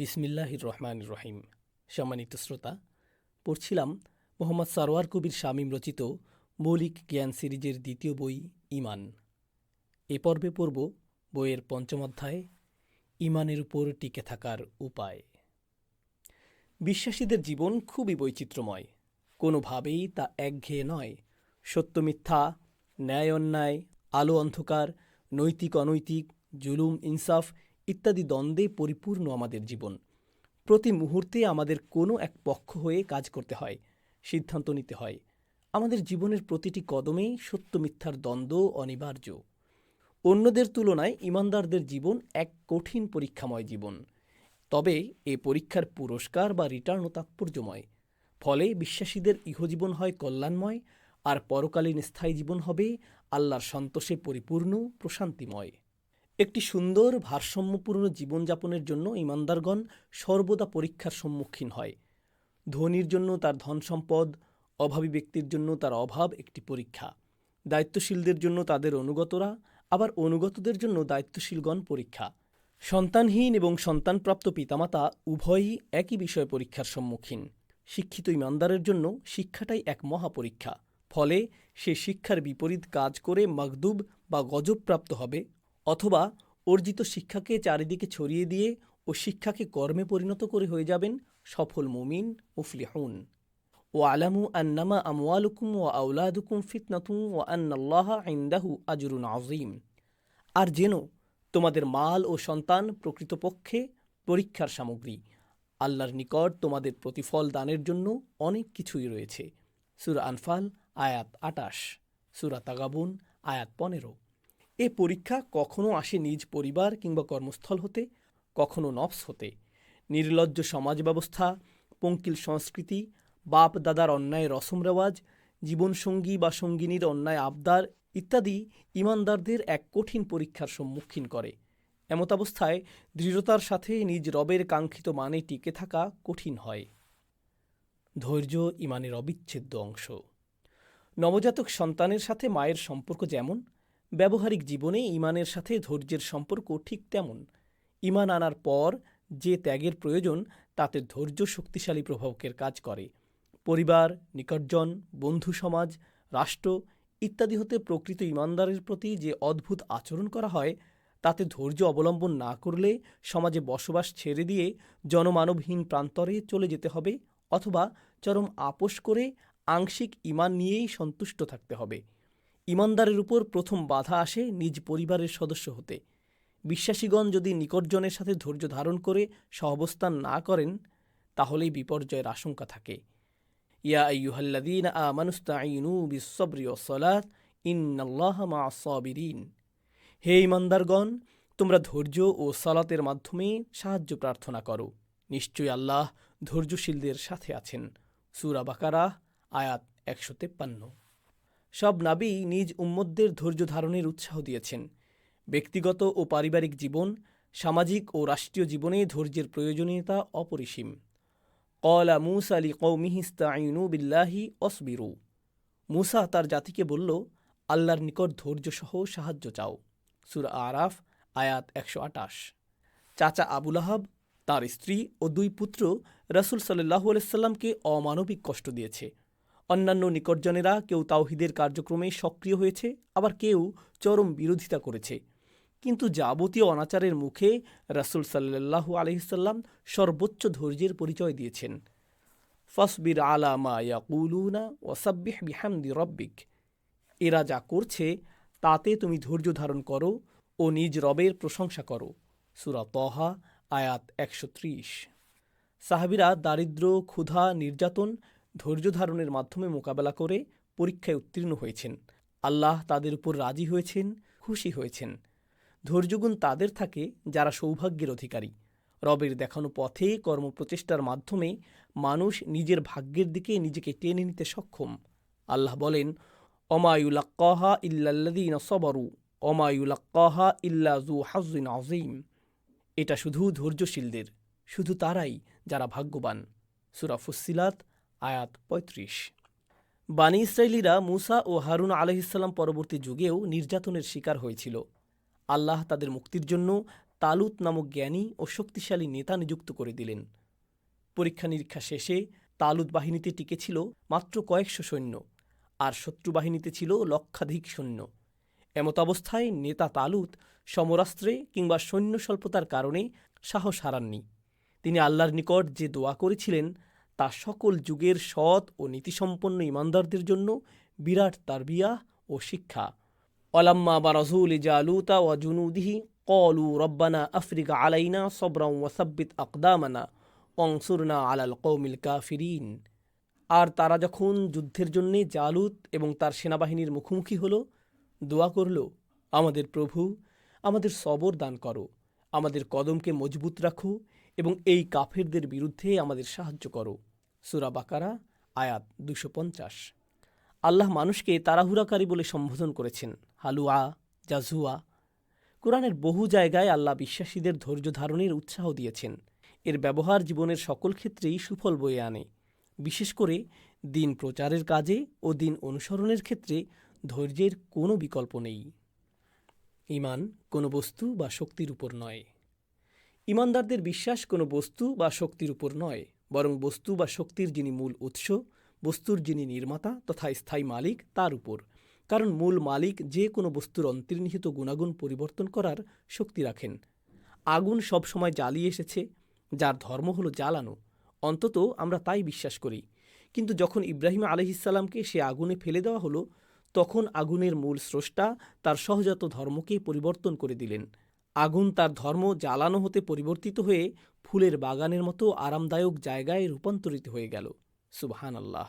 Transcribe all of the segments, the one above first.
বিসমিল্লাহির রহমান রহিম। সম্মানিত শ্রোতা, পড়ছিলাম মোহাম্মদ সারোয়ার কবির শামীম রচিত মৌলিক জ্ঞান সিরিজের দ্বিতীয় বই ইমান এ পর্বে পর্ব বইয়ের পঞ্চম অধ্যায় ইমানের উপর টিকে থাকার উপায়। বিশ্বাসীদের জীবন খুবই বৈচিত্র্যময়। কোনোভাবেই তা একঘেয়ে নয়। সত্য মিথ্যা, ন্যায় অন্যায়, আলো অন্ধকার নৈতিক অনৈতিক জুলুম, ইনসাফ ইত্যাদি দ্বন্দ্বে পরিপূর্ণ আমাদের জীবন। প্রতি মুহূর্তে আমাদের কোনো এক পক্ষ হয়ে কাজ করতে হয়, সিদ্ধান্ত নিতে হয়। আমাদের জীবনের প্রতিটি কদমেই সত্য মিথ্যার দ্বন্দ্ব অনিবার্য। অন্যদের তুলনায় ইমানদারদের জীবন এক কঠিন পরীক্ষাময় জীবন। তবে এ পরীক্ষার পুরস্কার বা রিটার্নও তাৎপর্যময়। ফলে বিশ্বাসীদের ইহজীবন হয় কল্যাণময়, আর পরকালীন স্থায়ী জীবন হবে আল্লাহর সন্তোষে পরিপূর্ণ, প্রশান্তিময়। একটি সুন্দর ভারসাম্যপূর্ণ জীবনযাপনের জন্য ইমানদারগণ সর্বদা পরীক্ষার সম্মুখীন হয়। ধনীর জন্য তার ধন সম্পদ, অভাবী ব্যক্তির জন্য তার অভাব একটি পরীক্ষা। দায়িত্বশীলদের জন্য তাদের অনুগতরা, আবার অনুগতদের জন্য দায়িত্বশীলগণ পরীক্ষা। সন্তানহীন এবং সন্তানপ্রাপ্ত পিতামাতা উভয়ই একই বিষয় পরীক্ষার সম্মুখীন। শিক্ষিত ইমানদারের জন্য শিক্ষাটাই এক মহাপরীক্ষা ফলে সে শিক্ষার বিপরীত কাজ করে মগদুব বা গজবপ্রাপ্ত হবে অথবা অর্জিত শিক্ষাকে চারিদিকে ছড়িয়ে দিয়ে ও শিক্ষাকে কর্মে পরিণত করে হয়ে যাবেন সফল মুমিন মুফলিহুন। ও আলামু আন্নামা আমওয়ালুকুম ও আউলাদুকুম ফিতনাতুম ও আন্নাল্লাহ ইন্দাহু আজরুন আজিম আর যেন তোমাদের মাল ও সন্তান প্রকৃতপক্ষে পরীক্ষার সামগ্রী। আল্লাহর নিকট তোমাদের প্রতিফল দানের জন্য অনেক কিছুই রয়েছে। সুরা আনফাল আয়াত আটাশ, সুরা তাগাবুন আয়াত পনেরো। এ পরীক্ষা কখনো আসে নিজ পরিবার কিংবা কর্মস্থল হতে, কখনো নফস হতে। নির্লজ্জ সমাজ ব্যবস্থা পঙ্কিল সংস্কৃতি বাপ দাদার অন্যায় রসম রেওয়াজ জীবনসঙ্গী বা সঙ্গিনীর অন্যায় আবদার ইত্যাদি ইমানদারদের এক কঠিন পরীক্ষার সম্মুখীন করে। এমতাবস্থায় দৃঢ়তার সাথে নিজ রবের কাঙ্ক্ষিত মানে টিকে থাকা কঠিন হয়। ধৈর্য ইমানের অবিচ্ছেদ্য অংশ। নবজাতক সন্তানের সাথে মায়ের সম্পর্ক যেমন ব্যবহারিক জীবনে ইমানের সাথে ধৈর্যের সম্পর্ক ঠিক তেমন। ইমান আনার পর যে ত্যাগের প্রয়োজন, তাতে ধৈর্য শক্তিশালী প্রভাবকের কাজ করে। পরিবার, নিকটজন, বন্ধু সমাজ, রাষ্ট্র ইত্যাদি হতে প্রকৃত ইমানদারের প্রতি যে অদ্ভুত আচরণ করা হয়, তাতে ধৈর্য অবলম্বন না করলে সমাজে বসবাস ছেড়ে দিয়ে জনমানবহীন প্রান্তরে চলে যেতে হবে অথবা চরম আপোষ করে আংশিক ইমান নিয়েই সন্তুষ্ট থাকতে হবে। ইমানদারের উপর প্রথম বাধা আসে নিজ পরিবারের সদস্য হতে। বিশ্বাসীগণ যদি নিকটজনের সাথে ধৈর্য ধারণ করে সহাবস্থান না করেন, তাহলেই বিপর্যয়ের আশঙ্কা থাকে। ইয়া আইয়ুহাল্লাযীন আমানুস্তাঈনু বিস-সাবরি ওয়াস-সালাত, ইন্নাল্লাহা মা'আস-সাবিরিন হে ইমানদারগণ, তোমরা ধৈর্য ও সালাতের মাধ্যমে সাহায্য প্রার্থনা করো। নিশ্চয়ই আল্লাহ ধৈর্যশীলদের সাথে আছেন। সুরা বাকারা আয়াত একশো তেপ্পান্ন। সব নাবী নিজ উম্মতদের ধৈর্য ধারণের উৎসাহ দিয়েছেন। ব্যক্তিগত ও পারিবারিক জীবন, সামাজিক ও রাষ্ট্রীয় জীবনে ধৈর্যের প্রয়োজনীয়তা অপরিসীম। কলা মুসা আলী কৌমিহিস্তাইনু বিল্লাহি অসবিরু মুসা তার জাতিকে বলল, আল্লাহর নিকট ধৈর্যসহ সাহায্য চাও। সুরা আরাফ, আয়াত একশো আটাশ চাচা আবুল আহাব তার স্ত্রী ও দুই পুত্র রসুল সাল্লাহু আলাইসাল্লামকে অমানবিক কষ্ট দিয়েছে। অন্যান্য নিকটজনেরা কেউ তাওহিদের কার্যক্রমে সক্রিয় হয়েছে, আবার কেউ চরম বিরোধিতা করেছে। কিন্তু যাবতীয় অনাচারের মুখে রাসুল সাল্লাহু আলহিসাল্লাম সর্বোচ্চ ধৈর্যের পরিচয় দিয়েছেন। ফসবির আলা মা ইয়াকুলুনা বিহামদি রব্বিক। এরা যা করছে, তাতে তুমি ধৈর্য ধারণ করো ও নিজ রবের প্রশংসা করো। সুরা তহা আয়াত একশো ত্রিশ। সাহাবিরা দারিদ্র, ক্ষুধা, নির্যাতন ধৈর্য ধারণের মাধ্যমে মোকাবেলা করে পরীক্ষায় উত্তীর্ণ হয়েছেন। আল্লাহ তাদের উপর রাজি হয়েছেন, খুশি হয়েছেন। ধৈর্যগুণ তাদের থাকে যারা সৌভাগ্যের অধিকারী। রবের দেখানো পথে কর্মপ্রচেষ্টার মাধ্যমে মানুষ নিজের ভাগ্যের দিকে নিজেকে টেনে নিতে সক্ষম। আল্লাহ বলেন অমায়ুলাক্কাহা ইল্লাল্লাদিন সবরু অমায়ুলাক্কাহা ইল্লা জু হাজিন আজিম এটা শুধু ধৈর্যশীলদের, শুধু তারাই যারা ভাগ্যবান। সুরা ফুসিলাত আয়াত পঁয়ত্রিশ। বানি ইসরায়েলিরা মুসা ও হারুন আলহিসাল্লাম পরবর্তী যুগেও নির্যাতনের শিকার হয়েছিল। আল্লাহ তাদের মুক্তির জন্য তালুত নামক জ্ঞানী ও শক্তিশালী নেতা নিযুক্ত করে দিলেন। পরীক্ষা নিরীক্ষা শেষে তালুত বাহিনীতে টিকেছিল মাত্র কয়েকশো সৈন্য আর শত্রু বাহিনীতে ছিল লক্ষাধিক সৈন্য। এমত অবস্থায় নেতা তালুত সমরাস্ত্রে কিংবা সৈন্য স্বল্পতার কারণে সাহস হারাননি। তিনি আল্লাহর নিকট যে দোয়া করেছিলেন তা সকল যুগের সৎ ও নীতিসম্পন্ন ইমানদারদের জন্য বিরাট তারবিয়া ও শিক্ষা। অলাম্মা বা রসুল জালুতা ওয়া জুনুদিহি কলু রব্বানা আফ্রিকা আলাইনা সবরাম ওয়াসাব্বিত আকদামানা অংসুরনা আলাল কৌমিল কাফিরিন। আর তারা যখন যুদ্ধের জন্যে জালুত এবং তার সেনাবাহিনীর মুখোমুখি হল, দোয়া করল, আমাদের প্রভু, আমাদের সবর দান করো, আমাদের কদমকে মজবুত রাখো এবং এই কাফেরদের বিরুদ্ধে আমাদের সাহায্য করো। সুরা বাকারা, আয়াত দুশো পঞ্চাশ। আল্লাহ মানুষকে তাড়াহুড়াকারী বলে সম্বোধন করেছেন। হালুয়া জাজুয়া কোরআনের বহু জায়গায় আল্লাহ বিশ্বাসীদের ধৈর্য ধারণের উৎসাহ দিয়েছেন। এর ব্যবহার জীবনের সকল ক্ষেত্রেই সুফল বয়ে আনে। বিশেষ করে দিন প্রচারের কাজে ও দিন অনুসরণের ক্ষেত্রে ধৈর্যের কোনো বিকল্প নেই। ইমান কোনো বস্তু বা শক্তির উপর নয়। ইমানদারদের বিশ্বাস কোনো বস্তু বা শক্তির উপর নয়। বরং বস্তু বা শক্তির যিনি মূল উৎস, বস্তুর যিনি নির্মাতা তথা স্থায়ী মালিক, তার উপর। কারণ মূল মালিক যে কোনো বস্তুর অন্তর্নিহিত গুণাগুণ পরিবর্তন করার শক্তি রাখেন। আগুন সবসময় জ্বালিয়ে এসেছে, যার ধর্ম হলো জ্বালানো। অন্তত আমরা তাই বিশ্বাস করি। কিন্তু যখন ইব্রাহিম আলহিসাল্লামকে সে আগুনে ফেলে দেওয়া হলো, তখন আগুনের মূল স্রষ্টা তার সহজাত ধর্মকে পরিবর্তন করে দিলেন। আগুন তার ধর্ম জ্বালানো হতে পরিবর্তিত হয়ে ফুলের বাগানের মতো আরামদায়ক জায়গায় রূপান্তরিত হয়ে গেল। সুবহান আল্লাহ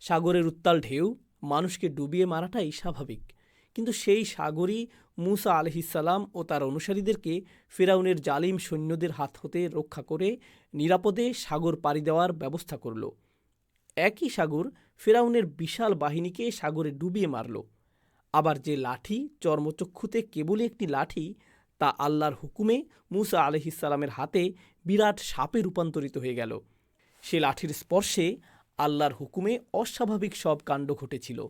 সাগরের উত্তাল ঢেউ মানুষকে ডুবিয়ে মারাটাই স্বাভাবিক। কিন্তু সেই সাগরই মুসা আলহিসাল্লাম ও তার অনুসারীদেরকে ফেরাউনের জালিম সৈন্যদের হাত হতে রক্ষা করে নিরাপদে সাগর পাড়ি দেওয়ার ব্যবস্থা করল। একই সাগর ফেরাউনের বিশাল বাহিনীকে সাগরে ডুবিয়ে মারল। আবার যে লাঠি চর্মচক্ষুতে কেবলই একটি লাঠি তা আল্লাহর হুকুমে মুসা আলহিসাল্লামের হাতে বিরাট সাপে রূপান্তরিত হয়ে গেল। সে লাঠির স্পর্শে আল্লাহর হুকুমে অস্বাভাবিক সব কাণ্ড ঘটেছিল।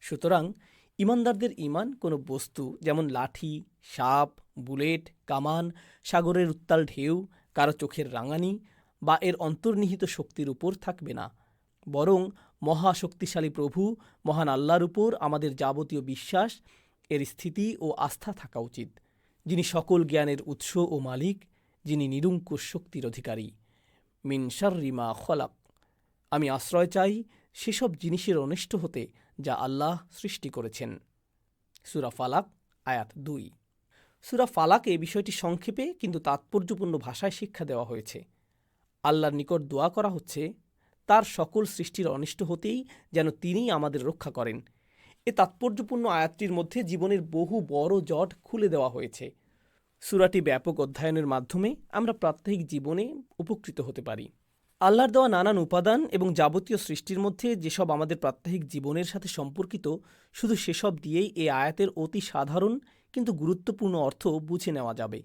সুতরাং ইমানদারদের ইমান কোনো বস্তু যেমন লাঠি, সাপ, বুলেট, কামান, সাগরের উত্তাল ঢেউ, কারও চোখের রাঙানি বা এর অন্তর্নিহিত শক্তির উপর থাকবে না। বরং মহাশক্তিশালী প্রভু মহান আল্লাহর উপর আমাদের যাবতীয় বিশ্বাস, এর স্থিতি ও আস্থা থাকা উচিত। যিনি সকল জ্ঞানের উৎস ও মালিক, যিনি নিরঙ্কুশ শক্তির অধিকারী। মিন শাররিমা খলাক। আমি আশ্রয় চাই সেসব জিনিসের অনিষ্ট হতে যা আল্লাহ সৃষ্টি করেছেন। সুরা ফালাক, আয়াত দুই। সুরা ফালাকে বিষয়টি সংক্ষেপে কিন্তু তাৎপর্যপূর্ণ ভাষায় শিক্ষা দেওয়া হয়েছে। আল্লাহর নিকট দোয়া করা হচ্ছে, তার সকল সৃষ্টির অনিষ্ট হতেই যেন তিনিই আমাদের রক্ষা করেন। এ তাৎপর্যপূর্ণ আয়াতটির মধ্যে জীবনের বহু বড় জট খুলে দেওয়া হয়েছে। সুরাটি ব্যাপক অধ্যয়নের মাধ্যমে আমরা প্রাত্যহিক জীবনে উপকৃত হতে পারি। আল্লাহর দেওয়া নানান উপাদান এবং যাবতীয় সৃষ্টির মধ্যে যেসব আমাদের প্রাত্যহিক জীবনের সাথে সম্পর্কিত, শুধু সেসব দিয়েই এই আয়াতের অতি সাধারণ কিন্তু গুরুত্বপূর্ণ অর্থ বুঝে নেওয়া যাবে।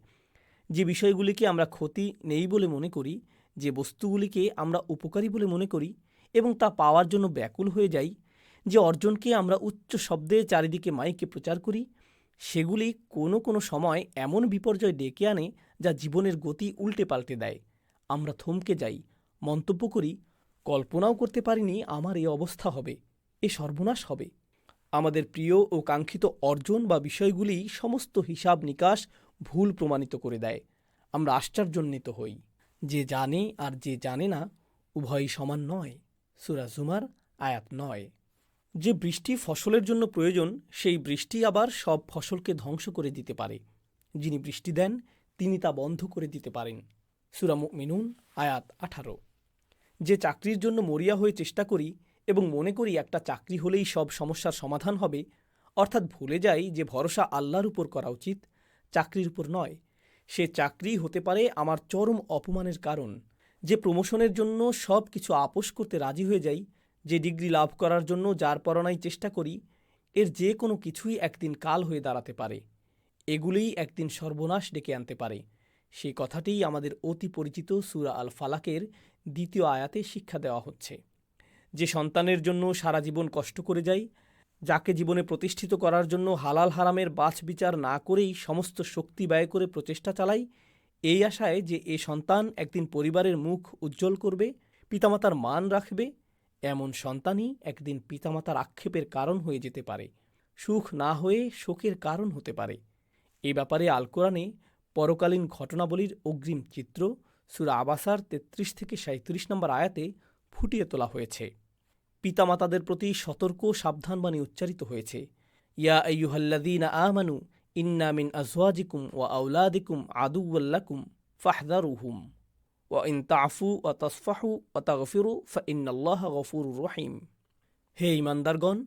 যে বিষয়গুলিকে আমরা ক্ষতি নেই বলে মনে করি, যে বস্তুগুলিকে আমরা উপকারী বলে মনে করি এবং তা পাওয়ার জন্য ব্যাকুল হয়ে যাই যে অর্জনকে আমরা উচ্চ শব্দে চারিদিকে মাইকে প্রচার করি, সেগুলি কোনো কোনো সময় এমন বিপর্যয় ডেকে আনে যা জীবনের গতি উল্টে পাল্টে দেয়। আমরা থমকে যাই, মন্তব্য করি, কল্পনাও করতে পারিনি আমার এই অবস্থা হবে, এ সর্বনাশ হবে। আমাদের প্রিয় ও কাঙ্ক্ষিত অর্জন বা বিষয়গুলি সমস্ত হিসাব নিকাশ ভুল প্রমাণিত করে দেয়। আমরা আশ্চর্যান্বিত হই। যে জানে আর যে জানে না, উভয়ই সমান নয়। সুরা জুমার আয়াত নয়। যে বৃষ্টি ফসলের জন্য প্রয়োজন, সেই বৃষ্টি আবার সব ফসলকে ধ্বংস করে দিতে পারে। যিনি বৃষ্টি দেন, তিনি তা বন্ধ করে দিতে পারেন। সুরা মিনুন আয়াত আঠারো। যে চাকরির জন্য মরিয়া হয়ে চেষ্টা করি এবং মনে করি একটা চাকরি হলেই সব সমস্যার সমাধান হবে, অর্থাৎ ভুলে যাই যে ভরসা আল্লাহর উপর করা উচিত, চাকরির উপর নয়। সে চাকরি হতে পারে আমার চরম অপমানের কারণ। যে প্রমোশনের জন্য সব কিছু আপোষ করতে রাজি হয়ে যাই যে ডিগ্রি লাভ করার জন্য যার পরনাই চেষ্টা করি, এর যে কোনো কিছুই একদিন কাল হয়ে দাঁড়াতে পারে। এগুলিই একদিন সর্বনাশ ডেকে আনতে পারে। সেই কথাটিই আমাদের অতি পরিচিত সুরা আল ফালাকের দ্বিতীয় আয়াতে শিক্ষা দেওয়া হচ্ছে। যে সন্তানের জন্য সারা জীবন কষ্ট করে যাই, যাকে জীবনে প্রতিষ্ঠিত করার জন্য হালাল হারামের বাছ বিচার না করেই সমস্ত শক্তি ব্যয় করে প্রচেষ্টা চালাই, এই আশায় যে এ সন্তান একদিন পরিবারের মুখ উজ্জ্বল করবে, পিতামাতার মান রাখবে এমন সন্তানই একদিন পিতামাতার আক্ষেপের কারণ হয়ে যেতে পারে, সুখ না হয়ে শোকের কারণ হতে পারে। এ ব্যাপারে আল কোরআনে পরকালীন ঘটনাবলীর অগ্রিম চিত্র সুরা আবাসার তেত্রিশ থেকে সাঁত্রিশ নম্বর আয়াতে ফুটিয়ে তোলা হয়েছে। পিতামাতাদের প্রতি সতর্ক সাবধানবাণী উচ্চারিত হয়েছে। ইয়া আইয়ুহাল্লাযীনা আমানু ইন্না মিন আজওয়াজিকুম ওয়া আওলাদিকুম আদুওয়াল্লাকুম ফাহদারুহুম ইন তাফু ওয়া তাসফাহু ওয়া তাগফিরু গফুরুর রহিম হে ইমানদারগণ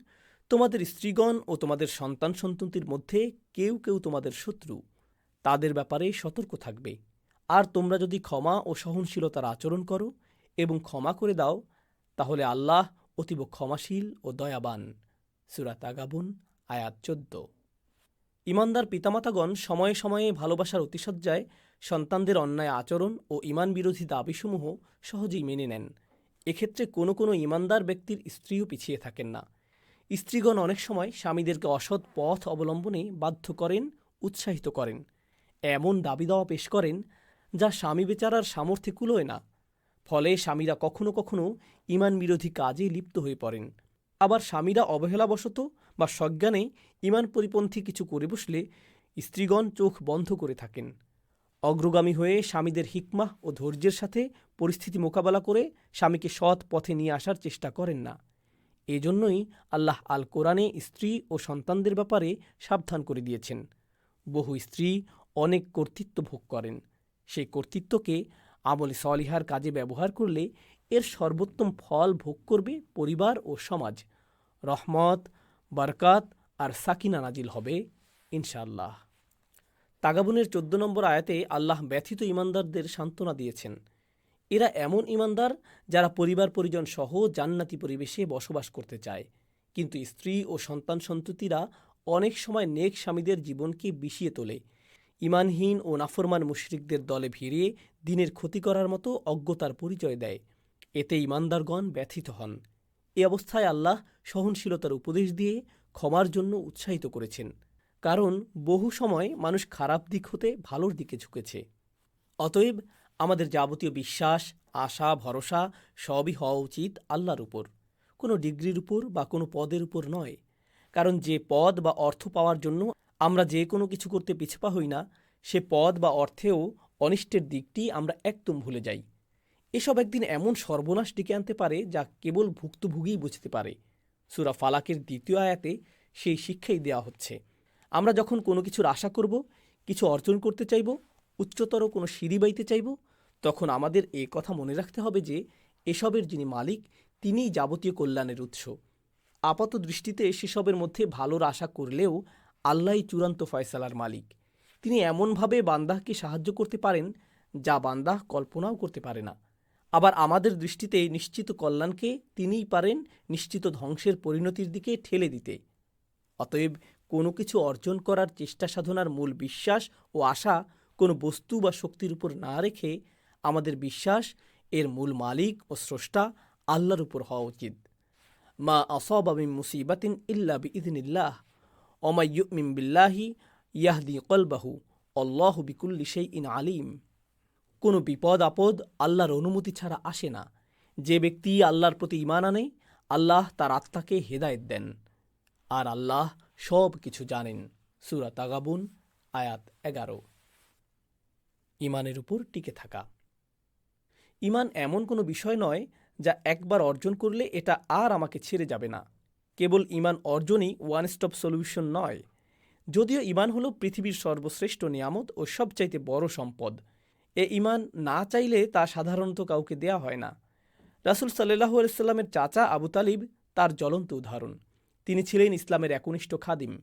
তোমাদের স্ত্রীগণ ও তোমাদের সন্তান সন্ততির মধ্যে কেউ কেউ তোমাদের শত্রু। তাদের ব্যাপারে সতর্ক থাকবে। আর তোমরা যদি ক্ষমা ও সহনশীলতার আচরণ করো এবং ক্ষমা করে দাও, তাহলে আল্লাহ অতীব ক্ষমাশীল ও দয়াবান। সুরাত আগাবুন আয়াত চোদ্দ। ইমানদার পিতামাতাগণ সময়ে সময়ে ভালোবাসার অতিশয্যায় সন্তানদের অন্যায় আচরণ ও ইমান বিরোধী দাবিসমূহ সহজেই মেনে নেন। এক্ষেত্রে কোনো কোনো ইমানদার ব্যক্তির স্ত্রীও পিছিয়ে থাকেন না। স্ত্রীগণ অনেক সময় স্বামীদেরকে অসৎ পথ অবলম্বনে বাধ্য করেন, উৎসাহিত করেন। এমন দাবি দাওয়া পেশ করেন যা স্বামী বেচারার সামর্থ্যে কুলোয় না। ফলে স্বামীরা কখনো কখনো ইমান বিরোধী কাজে লিপ্ত হয়ে পড়েন। আবার স্বামীরা অবহেলাবশত বা সজ্ঞানে ইমান পরিপন্থী কিছু করে বসলে স্ত্রীগণ চোখ বন্ধ করে থাকেন। অগ্রগামী হয়ে স্বামীদের হিকমাহ ও ধৈর্যের সাথে পরিস্থিতি মোকাবেলা করে স্বামীকে সৎ পথে নিয়ে আসার চেষ্টা করেন না। এজন্যই আল্লাহ আল কোরআনে স্ত্রী ও সন্তানদের ব্যাপারে সাবধান করে দিয়েছেন। বহু স্ত্রী অনেক কর্তৃত্ব ভোগ করেন। সেই কর্তৃত্বকে আমলে সলিহার কাজে ব্যবহার করলে এর সর্বোত্তম ফল ভোগ করবে পরিবার ও সমাজ। রহমত, বরকাত আর সাকিনা নাজিল হবে, ইনশাআল্লাহ। তাগাবুনের চোদ্দ নম্বর আয়াতে আল্লাহ ব্যথিত ইমানদারদের সান্ত্বনা দিয়েছেন। এরা এমন ইমানদার যারা পরিবার পরিজন সহ জান্নাতি পরিবেশে বসবাস করতে চায়। কিন্তু স্ত্রী ও সন্তান সন্ততিরা অনেক সময় নেক স্বামীদের জীবনকে বিষিয়ে তোলে। ইমানহীন ও নাফরমান মুশরিকদের দলে ভিড়িয়ে দিনের ক্ষতি করার মতো অজ্ঞতার পরিচয় দেয়। এতে ইমানদারগণ ব্যথিত হন। এ অবস্থায় আল্লাহ সহনশীলতার উপদেশ দিয়ে ক্ষমার জন্য উৎসাহিত করেছেন। কারণ বহু সময় মানুষ খারাপ দিক হতে ভালোর দিকে ঝুঁকেছে। অতএব আমাদের যাবতীয় বিশ্বাস, আশা, ভরসা সবই হওয়া উচিত আল্লাহর উপর। কোনো ডিগ্রির উপর বা কোনো পদের উপর নয়। কারণ যে পদ বা অর্থ পাওয়ার জন্য আমরা যে কোনো কিছু করতে পিছপা হই না, সে পদ বা অর্থেও অনিষ্টের দিকটি আমরা একদম ভুলে যাই। এসব একদিন এমন সর্বনাশ ডেকে আনতে পারে যা কেবল ভুক্তভোগীই বুঝতে পারে। সুরা ফালাকের দ্বিতীয় আয়াতে সেই শিক্ষাই দেওয়া হচ্ছে। আমরা যখন কোনো কিছুর আশা করব, কিছু অর্জন করতে চাইব, উচ্চতর কোনো সিঁড়ি বাইতে চাইব, তখন আমাদের এ কথা মনে রাখতে হবে যে, এসবের যিনি মালিক, তিনিই যাবতীয় কল্যাণের উৎস। আপাত দৃষ্টিতে সেসবের মধ্যে ভালোর আশা করলেও আল্লাহই চূড়ান্ত ফয়সালার মালিক। তিনি এমনভাবে বান্দাহকে সাহায্য করতে পারেন, যা বান্দাহ কল্পনাও করতে পারে না। আবার আমাদের দৃষ্টিতে নিশ্চিত কল্যাণকে তিনিই পারেন নিশ্চিত ধ্বংসের পরিণতির দিকে ঠেলে দিতে। অতএব কোনো কিছু অর্জন করার চেষ্টা সাধনার মূল বিশ্বাস ও আশা কোনো বস্তু বা শক্তির উপর না রেখে আমাদের বিশ্বাস এর মূল মালিক ও স্রষ্টা আল্লাহর উপর হওয়া উচিত। মা আসবা মিন মুসিবাতিন ইল্লা বিইذনিল্লাহ ওমা ইউমিন বিল্লাহি ইয়াহদি কলবাহু অল্লাহ বিকুল্লি ইন আলিম। কোনো বিপদ আপদ আল্লাহর অনুমতি ছাড়া আসে না। যে ব্যক্তি আল্লাহর প্রতি ইমান আনে, আল্লাহ তার আত্মাকে হেদায়েত দেন। আর আল্লাহ সব কিছু জানেন সুরা তাগাবুন, আয়াত এগারো। ইমানের উপর টিকে থাকা। ইমান এমন কোনো বিষয় নয় যা একবার অর্জন করলে এটা আর আমাকে ছেড়ে যাবে না। কেবল ইমান অর্জনই ওয়ান স্টপ সলিউশন নয়। যদিও ইমান হলো পৃথিবীর সর্বশ্রেষ্ঠ নিয়ামত ও সবচাইতে বড় সম্পদ। এ ইমান না চাইলে তা সাধারণত কাউকে দেয়া হয় না। রাসুল সাল্লাহ আলাইস্লামের চাচা আবু তালিব তার জ্বলন্ত উদাহরণ। তিনি ছিলেন ইসলামের একনিষ্ঠ খাদিম।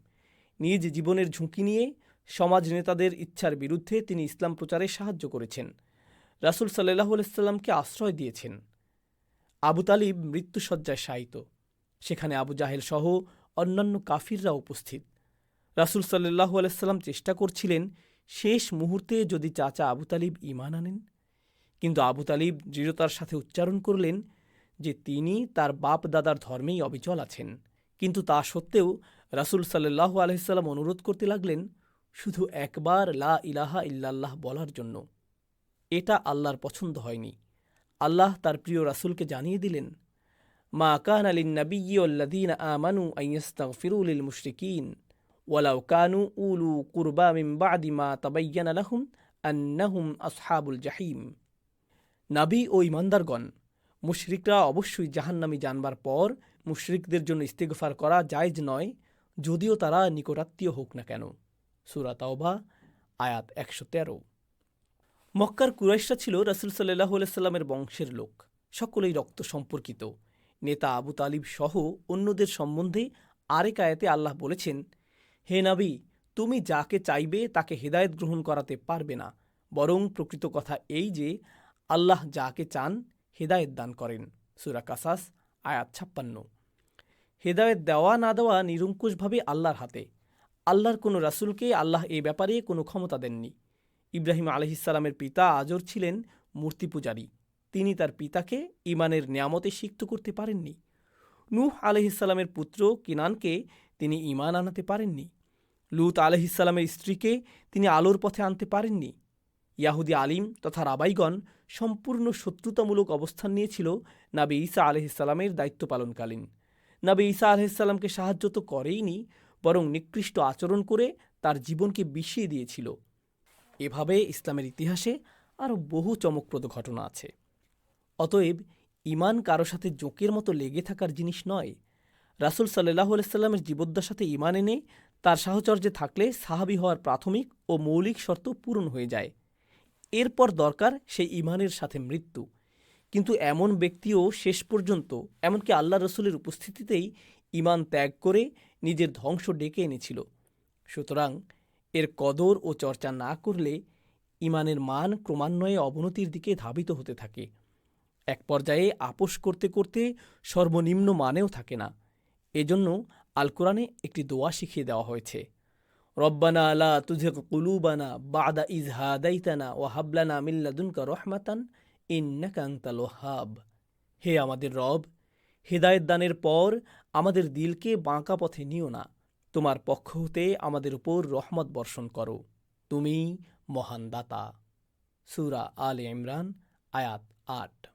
নিজ জীবনের ঝুঁকি নিয়ে সমাজ নেতাদের ইচ্ছার বিরুদ্ধে তিনি ইসলাম প্রচারে সাহায্য করেছেন। রাসুল সাল্লাহ আলাইস্লামকে আশ্রয় দিয়েছেন। আবু তালিব মৃত্যুসজ্জায় শায়িত। সেখানে আবু জাহেল সহ অন্যান্য কাফিররা উপস্থিত। রাসুল সাল্লাহ আলাইস্লাম চেষ্টা করছিলেন শেষ মুহূর্তে যদি চাচা আবু তালিব ইমান আনেন। কিন্তু আবু তালিব দৃঢ়তার সাথে উচ্চারণ করলেন যে তিনি তার বাপ দাদার ধর্মেই অবিচল আছেন। কিন্তু তা সত্ত্বেও রাসুল সাল্লাহ আলহিসাল্লাম অনুরোধ করতে লাগলেন, শুধু একবার লা ইলাহা ইল্লাল্লাহ বলার জন্য। এটা আল্লাহর পছন্দ হয়নি। আল্লাহ তার প্রিয় রাসূলকে জানিয়ে দিলেন, মা কান আলিন নবীদ্দিন আমানু আইয়াস্তাগফিরু লিল মুশরিকিন ওয়ালাউ কানু উলু কুরবা মিন বাদি মা তাবায়্যানা লাহুম আন্নাহুম আসহাবুল জাহিম। নাবী ও ইমানদারগণ মুশরিকরা অবশ্যই জাহান্নামী জানবার পর মুশরিকদের জন্য ইস্তেগফার করা জায়জ নয়, যদিও তারা নিকটাত্মীয় হোক না কেন। সুরা তাওবা, আয়াত একশো তেরো। মক্কার কুরাইশরা ছিল রাসুল সাল্লাহ সাল্লামের বংশের লোক, সকলেই রক্ত সম্পর্কিত। নেতা আবু তালিব সহ অন্যদের সম্বন্ধে আরেক আয়াতে আল্লাহ বলেছেন, হে নাবি, তুমি যাকে চাইবে তাকে হেদায়ত গ্রহণ করাতে পারবে না। বরং প্রকৃত কথা এই যে, আল্লাহ যাকে চান হেদায়েত দান করেন। সুরা কাসাস, আয়াত ছাপ্পান্ন। হেদায়েত দেওয়া না দেওয়া নিরঙ্কুশভাবে আল্লাহর হাতে। আল্লাহর কোনো রাসূলকে আল্লাহ এ ব্যাপারে কোনো ক্ষমতা দেননি। ইব্রাহিম আলহিসাল্লামের পিতা আজর ছিলেন মূর্তি পূজারী। তিনি তার পিতাকে ইমানের নিয়ামতে সিক্ত করতে পারেননি। নূহ আলহিসাল্লামের পুত্র কিনানকে তিনি ইমান আনাতে পারেননি। লুত আলহিসাল্লামের স্ত্রীকে তিনি আলোর পথে আনতে পারেননি। ইয়াহুদি আলিম তথা রাবাইগণ সম্পূর্ণ শত্রুতামূলক অবস্থান নিয়েছিল নাবি ঈসা আলহিসাল্লামের দায়িত্ব পালনকালীন। নাবি ঈসা আলহিসাল্লামকে সাহায্য তো করেইনি, বরং নিকৃষ্ট আচরণ করে তার জীবনকে বিষিয়ে দিয়েছিল। এভাবে ইসলামের ইতিহাসে আরও বহু চমকপ্রদ ঘটনা আছে। অতএব ইমান কারও সাথে জোঁকের মতো লেগে থাকার জিনিস নয়। রাসুল সাল্লাহ সাল্লামের জীবদ্দশাতে ইমান এনে তার সাহচর্যে থাকলে সাহাবি হওয়ার প্রাথমিক ও মৌলিক শর্ত পূরণ হয়ে যায়। এরপর দরকার সেই ইমানের সাথে মৃত্যু। কিন্তু এমন ব্যক্তিও শেষ পর্যন্ত, এমনকি আল্লাহ রসুলের উপস্থিতিতেই ইমান ত্যাগ করে নিজের ধ্বংস ডেকে এনেছিল। সুতরাং এর কদর ও চর্চা না করলে ইমানের মান ক্রমান্বয়ে অবনতির দিকে ধাবিত হতে থাকে। এক পর্যায়ে আপোষ করতে করতে সর্বনিম্ন মানেও থাকে না। এজন্য আল কোরআনে একটি দোয়া শিখিয়ে দেওয়া হয়েছে। রব্বানা আলা তুঝে কুলুবানা বাদা ইজ হাদাইতানা ও হাবলানা মিল্লাদুনকা রহমাতান ইন্নাকা আনতাল ওয়াহাব। হে আমাদের রব, হেদায়েত দানের পর আমাদের দিলকে বাঁকা পথে নিও না। তোমার পক্ষ হতে আমাদের উপর রহমত বর্ষণ করো। তুমি মহান দাতা। সুরা আল ইমরান, আয়াত আট।